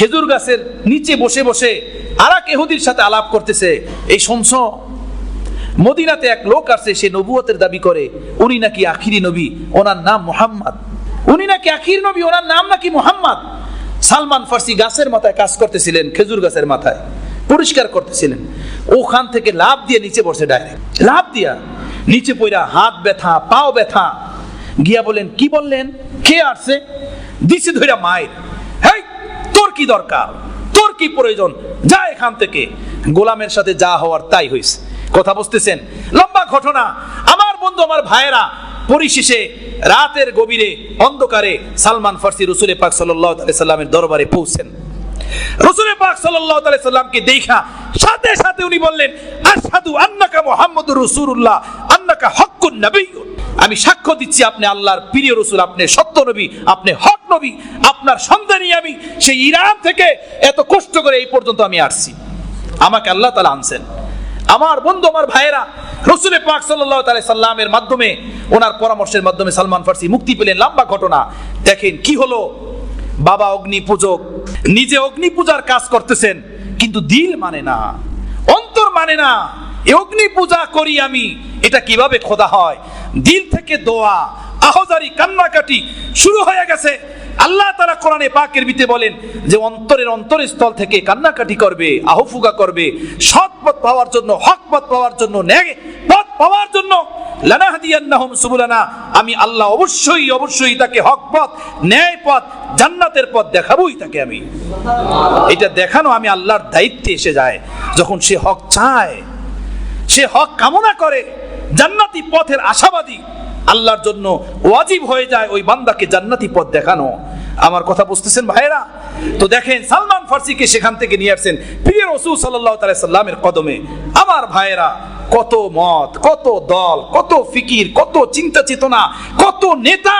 খেজুর গাছের নিচে বসে বসে আর এক এহুদির সাথে আলাপ করতেছে। এই শুনছ? মদিনাতে এক লোক আসছে, সে নবুয়তের দাবি করে, উনি নাকি আখিরি নবী, ওনার নাম মোহাম্মদ। উনি নাকি আখির নবী, ওনার নাম নাকি মোহাম্মদ? সালমান ফার্সি গাছের মাথায় কাজ করতেছিলেন, খেজুর গাছের মাথায় পরিষ্কার করতেছিলেন। ওখান থেকে লাভ দিয়ে নিচে বসে ডাইরেক্ট লাভ দিয়া নিচে পইরা হাত ব্যথা, পাও ব্যথা। গিয়া বলেন, কি বললেন? কে আসছে? দিছে ধইরা মায়ের। হেই কি দরকার? তোর কি প্রয়োজন? যা এখান থেকে। গোলামের সাথে যা হওয়ার তাই হইছে কথা বুঝতেছেন? লম্বা ঘটনা। আমার বন্ধু, আমার ভাইয়েরা, পরিশেষে রাতের গভীরে, অন্ধকারে সালমান ফার্সি রসুল পাক সাল্লাহ সাল্লামের দরবারে পৌঁছেন। রসুলের পাক সাল্লামকে দেখা, সাথে সাথে উনি বললেন, আশহাদু আন্নাকা মুহাম্মাদুর রাসূলুল্লাহ, আন্নাকা হক্কুন নাবিয়্যুন। আমি সাক্ষ্য দিচ্ছি আপনি আল্লাহর প্রিয় রসুল, আপনি সত্য নবী, আপনি হক নবী, আপনার সন্ধানী আমি সেই ইরান থেকে এত কষ্ট করে এই পর্যন্ত আমি আসছি। আমাকে আল্লাহ তালা আনছেন। আমার বন্ধু, আমার ভাইয়েরা, রসুল পাক সাল্লাল্লাহু আলাইহি সাল্লামের মাধ্যমে, ওনার পরামর্শের মাধ্যমে সালমান ফার্সি মুক্তি পেলেন। লম্বা ঘটনা। দেখেন কি হলো? বাবা অগ্নি পূজক নিজে অগ্নি পূজার কাজ করতেছেন, কিন্তু দিল মানে না, অন্তর মানে না। অগ্নি পূজা করি আমি। এটা কীভাবে খোদা হয়? দিল থেকে দোয়া, আহজারি কান্নাকাটি শুরু হয়ে গেছে। আল্লাহ তারা কোরআনে পাকের ভিতরে বলেন যে অন্তরের অন্তরস্থল থেকে কান্নাকাটি করবে, আহফুগা করবে। সৎ পথ পাওয়ার জন্য, হক পথ পাওয়ার জন্য, ন্যায় পথ পাওয়ার জন্য লানাহাদিয়ান্নাহুম সুবুলানা। আমি আল্লাহ অবশ্যই অবশ্যই তাকে হক পথ, ন্যায় পথ, জান্নাতের পথ দেখাবোই তাকে আমি। এটা দেখানো আমি আল্লাহর দায়িত্বে এসে যায়। যখন সে হক চায় সে হক কামনা করে, জান্নাতি পথের আশাবাদী, আল্লাহর জন্য ওয়াজিব হয়ে যায় ওই বান্দাকে জান্নাতি পথ দেখানো। আমার কথা বুঝতেছেন ভাইরা তো দেখেন, সালমান ফার্সিকে সেখান থেকে নিয়ে আসছেন প্রিয় রসুল সাল্লাহ সাল্লামের কদমে। আমার ভাইয়েরা, কত মত, কত দল, কত ফিকির, কত চিন্তা চেতনা, কত নেতা,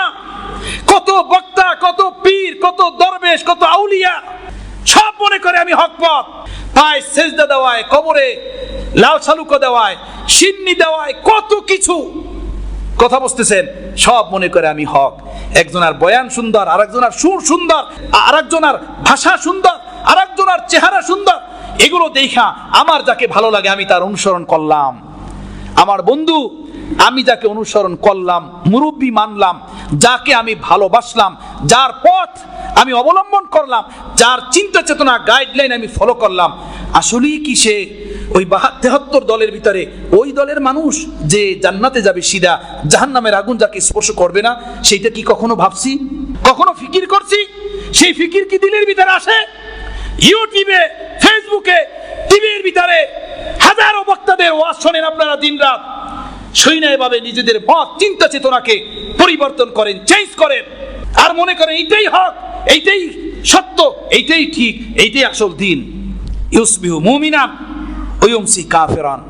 কত বক্তা, কত পীর, কত দরবেশ, কত আউলিয়া, সব মনে করে আমি হক পথ। পায় সেজদা দেওয়ায়, কবরে লাল সালুকো দেওয়ায়, সিন্নি দেওয়ায়, কত কিছু। কথা বুঝতেছেন সব মনে করে আমি হক। একজনের বয়ান সুন্দর আর একজনের সুর সুন্দর আর একজনের ভাষা সুন্দর আর একজনের চেহারা সুন্দর। এগুলো দেখা আমার যাকে ভালো লাগে, আমি তার অনুসরণ করলাম। আমার বন্ধু, আমি যাকে অনুসরণ করলাম, মুরব্বী মানলাম, যাকে আমি ভালোবাসলাম, যার পথ আমি অবলম্বন করলাম, যার চিন্তা চেতনা গাইডলাইন আমি ফলো করলাম। আসলেই কি সে ওই তেহাত্তর দলের ভিতরে ওই দলের মানুষ যে জান্নাতে যাবে সিদা জাহান নামের আগুন যাকে স্পর্শ করবে না, সেইটা কি কখনো ভাবছি? কখনো ফিকির করছি? সেই ফিকির কি দিলের ভিতরে আসে? ইউটিউবে, ফেসবুকে, টিভির ভিতরে হাজারো বক্তাদের ওয়াজ শোনেন আপনারা দিন রাত সৈন্যভাবে নিজেদের মত, চিন্তা চেতনাকে পরিবর্তন করেন চেঞ্জ করেন। আর মনে করেন এইটাই হক, এইটাই সত্য, এইটাই ঠিক, এইটাই আসল দিন। ইউসবিহু মুমিনান, ওয়ুমসি কাফেরান।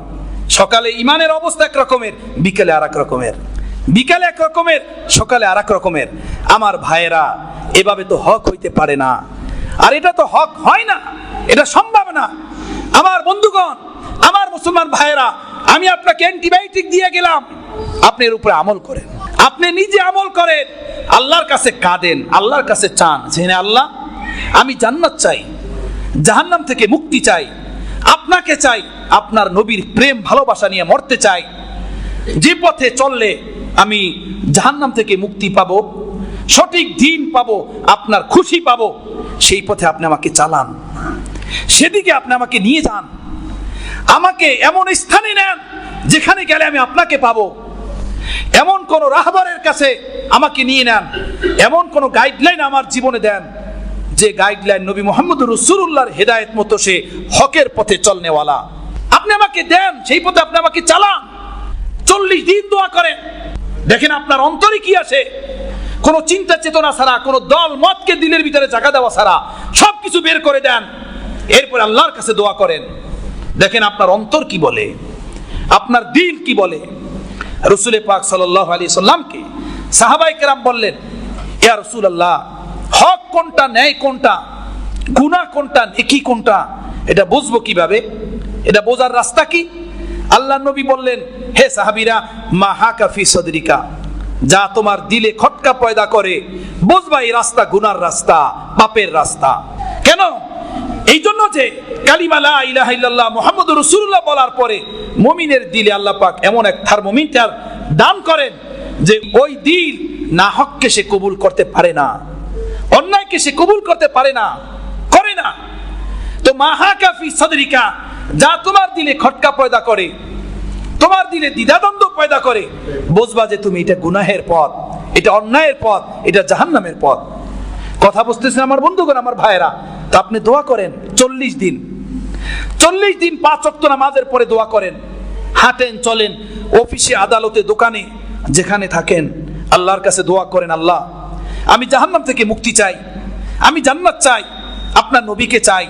সকালে ইমানের অবস্থা এক রকমের, বিকেলে আর এক রকমের। বিকালে এক রকমের, সকালে আর এক রকমের। আমার ভাইয়েরা, এভাবে তো হক হইতে পারে না। আর এটা তো হক হয় না, এটা সম্ভব না। আমার বন্ধুগণ, আমার মুসলমান ভাইয়েরা, আমি আপনাকে অ্যান্টিবায়োটিক দিয়ে গেলাম। আপনি এর উপরে আমল করেন। আপনি নিজে আমল করেন, আল্লাহর কাছে কাঁদেন, আল্লাহর কাছে চান জেনে আল্লাহ, আমি জান্নাত চাই, জাহান্নাম থেকে মুক্তি চাই, আপনাকে চাই, আপনার নবীর প্রেম, ভালোবাসা নিয়ে মরতে চাই, যে পথে চললে আমি জাহান্নাম থেকে মুক্তি পাবো, সঠিক দিন পাবো, আপনার খুশি পাবো, সেই পথে আপনি আমাকে চালান, সেদিকে আপনি আমাকে নিয়ে যান, আমাকে এমন স্থানে নেন, যেখানে গেলে আমি আপনাকে পাবো এমন কোন রাহবারের কাছে আমাকে নিয়ে নেন, এমন কোন গাইডলাইন আমার জীবনে দেন, যে গাইডলাইন নবী মোহাম্মদ রসুল্লাহর হেদায়ত মতো সে হকের পথে চলনেওয়ালা। আপনি আমাকে দেন, সেই পথে আপনি আমাকে চালান। চল্লিশ দিন দোয়া করেন। দেখেন আপনার অন্তরে কি আছে। কোন চিন্তা চেতনা ছাড়া, কোন দল মতকে দিলের ভিতরে জায়গা দেওয়া ছাড়া সবকিছু বের করে দেন। এরপর আল্লাহর কাছে দোয়া করেন। দেখেন আপনার অন্তর কি বলে, আপনার দিল কি বলে রসুল পাক সাল আলী সাল্লামকে সাহাবাই কেরাম বললেন, ইয়া রসুল আল্লাহ হক কোনটা, ন্যায় কোনটা গুণা কোনটা, নেকি কোনটা, এটা বুঝব কীভাবে? এটা বোঝার রাস্তা কি? আল্লাহ নবী বললেন, হে সাহাবিরা, মা হাকাফি সদরিকা, যা তোমার দিলে খটকা পয়দা করে, বুঝবা এই রাস্তা গুনার রাস্তা, পাপের রাস্তা। কেন? এই জন্য যে কালিমালা ইলাহা ইল্লাল্লাহ মোহাম্মদ রসুল্লাহ বলার পরে মমিনের দিলে আল্লাহ পাক এমন এক থার্মোমিটার দান করেন যে ওই দিল না হককে সে কবুল করতে পারে না, অন্যায়কে সে কবুল করতে পারে না, করে না। তো মাহা কাফি সদরিকা, যা তোমার দিলে খটকা পয়দা করে, তোমার দিলে দ্বিধাদ্বন্দ্ব পয়দা করে, বুঝবা যে তুমি এটা গুনাহের পথ, এটা অন্যায়ের পথ, এটা জাহান্নামের পথ। কথা বুঝতেছেন আমার বন্ধুগণ, আমার ভাইয়েরা। তো আপনি দোয়া করেন, চল্লিশ দিন। চল্লিশ দিন পাঁচ অক্ট নামাজের পরে দোয়া করেন। হাঁটেন, চলেন, অফিসে, আদালতে, দোকানে, যেখানে থাকেন। আল্লাহর কাছে দোয়া করেন, আল্লাহ, আমি জাহান্নাম থেকে মুক্তি চাই। আমি জান্নাত চাই, আপনার নবীকে চাই।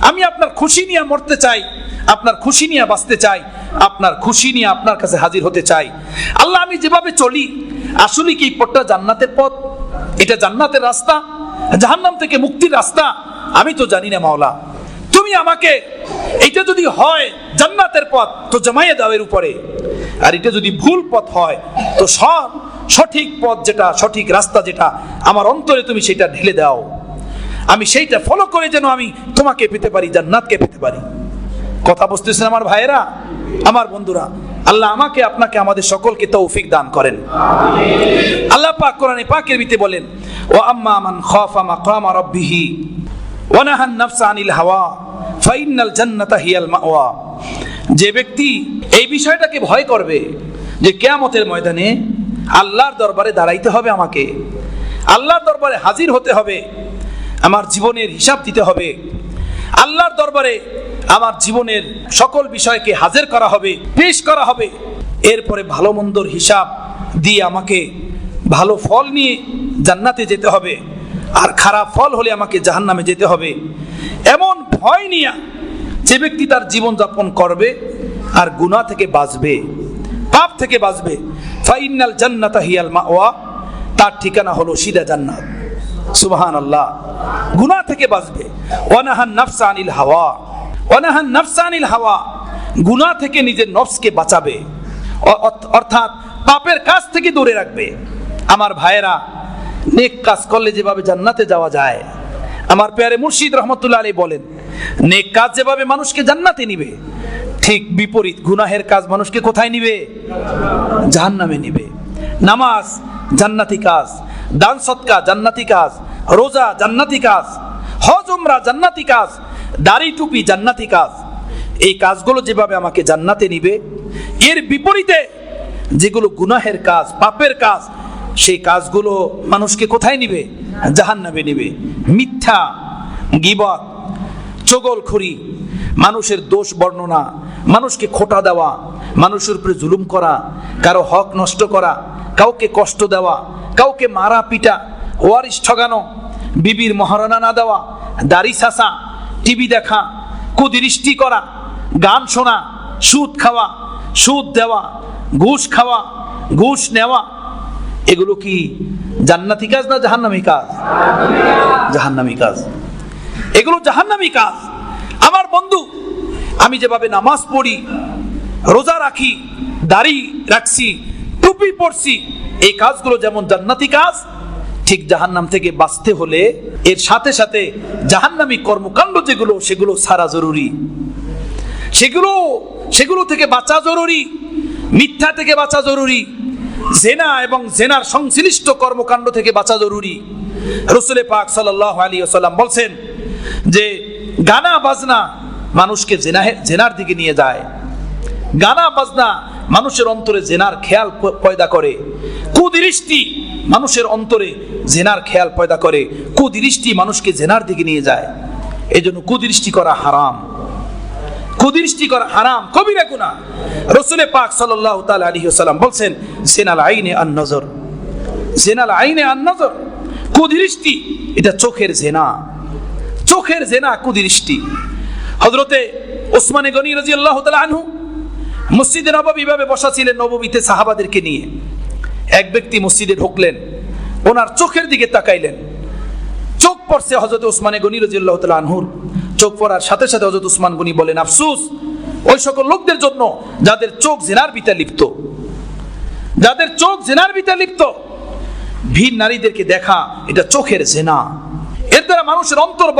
আমি আপনার খুশি নিয়ে মরতে চাই, আপনার খুশি নিয়ে বাঁচতে চাই, আপনার খুশি নিয়ে আপনার কাছে হাজির হতে চাই। আল্লাহ, আমি যেভাবে চলি, আসলে কি পথটা জান্নাতের পথ? এটা জান্নাতের রাস্তা? জাহান্নাম থেকে মুক্তির রাস্তা, আমি তো জানি না মাওলা। তুমি আমাকে এটা যদি হয় জান্নাতের পথ, তো জমাইয়ে দাও এর উপরে। আর এটা যদি ভুল পথ হয়, তো সব সঠিক পথ যেটা, সঠিক রাস্তা যেটা, আমার অন্তরে তুমি সেটা ঢেলে দাও। আমি সেইটা ফলো করে যেন আমি তোমাকে পেতে পারি, জান্নাতকে পেতে পারি। কথা বুঝতেছেন আমার ভাইয়েরা? আমার বন্ধুরা, আল্লাহ আমাকে, আপনাকে, আমাদের সকলকে তৌফিক দান করেন। আল্লাহ পাক কোরআনে পাকের ভিতরে বলেন ও আম্মা মান খাফা মাকামা রাব্বিহি ওয়া নাহান নাফসা আনিল হাওয়া ফাইনাল জান্নাতা হিয়াল যে ব্যক্তি এই বিষয়টাকে ভয় করবে যে কিয়ামতের ময়দানে আল্লাহর দরবারে দাঁড়াইতে হবে আমাকে, আল্লাহর দরবারে হাজির হতে হবে, আমার জীবনের হিসাব দিতে হবে, আল্লাহর দরবারে আমার জীবনের সকল বিষয়কে হাজির করা হবে, পেশ করা হবে, এরপরে ভালো মন্দর হিসাব দিয়ে আমাকে ভালো ফল নিয়ে জান্নাতে যেতে হবে, আর খারাপ ফল হলে আমাকে জাহান্নামে যেতে হবে। এমন ভয় নিয়ে যে ব্যক্তি তার জীবন যাপন করবে আর গুনাহ থেকে বাঁচবে, পাপ থেকে বাঁচবে। ফাইনাল জান্নাতা হিয়াল মাওয়া, তার ঠিকানা হলো সিদা জান্নাত। সুবহান আল্লাহ গুনাহ থেকে বাঁচবে। ওয়ানাহান নাফসা আনিল হাওয়া। ওয়ানাহান নাফসা আনিল হাওয়া। গুনাহ থেকে নিজের নফসকে বাঁচাবে। অর্থাৎ পাপের কাজ থেকে দূরে রাখবে। আমার ভাইয়েরা, নেক কাজ করলে যেভাবে জান্নাতে যাওয়া যায়। আমার পেয়ারে মুর্শিদ রহমতুল্লাহ আলী বলেন, নেক কাজ যেভাবে মানুষকে জান্নাতে নিবে, ঠিক বিপরীত গুনাহের কাজ মানুষকে কোথায় নিবে? জাহান্নামে নিবে। নামাজ জান্নাতি কাজ, দান সৎকা জান্নাতি কাজ, রোজা জান্নাতি কাজ, হজ উমরা জান্নাতি কাজ, দাড়ি টুপি জান্নাতি কাজ। এই কাজগুলো যেভাবে আমাকে জান্নাতে নিবে, এর বিপরীতে যেগুলো গুনাহের কাজ, পাপের কাজ সেই কাজগুলো মানুষকে কোথায় নিবে? জাহান্নামে নিবে। মিথ্যা, গিবত, চগলখড়ি, মানুষের দোষ বর্ণনা, মানুষকে খোটা দেওয়া, মানুষের উপরে জুলুম করা, কারও হক নষ্ট করা, কাউকে কষ্ট দেওয়া, কাউকে মারা পিটা ওয়ারিস ঠগানো, বিবির মহারণা না দেওয়া, দাড়ি শাসা টিভি দেখা, কুদৃষ্টি করা, গান শোনা, সুদ খাওয়া, সুদ দেওয়া, ঘুষ খাওয়া, ঘুষ নেওয়া এগুলো কি জান্নাতি কাজ না জাহান্নামী কাজ? জাহান্নামী কাজ। এগুলো জাহান্নামী কাজ। আমার বন্ধু, আমি যেভাবে নামাজ পড়ি, রোজা রাখি, দাড়ি রাখছি, টুপি পড়ছি এই কাজগুলো যেমন জান্নাতি কাজ, ঠিক জাহান্নাম থেকে বাঁচতে হলে এর সাথে সাথে জাহান্নামী কর্মকাণ্ড যেগুলো, সেগুলো সারা জরুরি। সেগুলো সেগুলো থেকে বাঁচা জরুরি, মিথ্যা থেকে বাঁচা জরুরি। জেনা এবং জেনার সংশ্লিষ্ট কর্মকাণ্ড থেকে বাঁচা জরুরি। রসুলে পাক সাল্লাহ আলী সাল্লাম বলছেন যে, গানা বাজনা মানুষকে জেনা জেনার দিকে নিয়ে যায়। গানা বাজনা মানুষের অন্তরে জেনার খেয়াল পয়দা করে। কুদৃষ্টি মানুষের অন্তরে জেনার খেয়াল পয়দা করে। কুদৃষ্টি মানুষকে জেনার দিকে নিয়ে যায়। এজন্য কুদৃষ্টি করা হারাম। কুদৃষ্টি করা হারাম, কবিরা গুনাহ। রসুলে পাক সাল্লাল্লাহু তাআলা আলাইহি ওয়াসাল্লাম বলছেন, জেনাল আইনে আন নজর। জেনাল আইনে আন নজর। কুদৃষ্টি এটা চোখের জেনা। চোখের জেনা কুদৃষ্টি হজরতে ওসমানে গনি রাদিয়াল্লাহু তাআলা আনহু মসজিদে নববী ভাবে বসা ছিলেন নববীতে সাহাবাদেরকে নিয়ে। এক ব্যক্তি মসজিদে ঢুকলেন, ওনার চোখের দিকে তাকাইলেন। চোখ পড়ছে হজরত উসমানে গনি রাজিয়াল্লাহ তাআলা আনহুর। চোখ পড়ার সাথে সাথে হজরত উসমান গনি বলেন, আফসুস, ওই সকল লোকদের জন্য যাদের চোখ জেনার বিতে লিপ্ত, যাদের চোখ জেনার বিতে লিপ্ত, ভিন নারীদেরকে দেখা, এটা চোখের জেনা। এর দ্বারা মানুষের অন্তর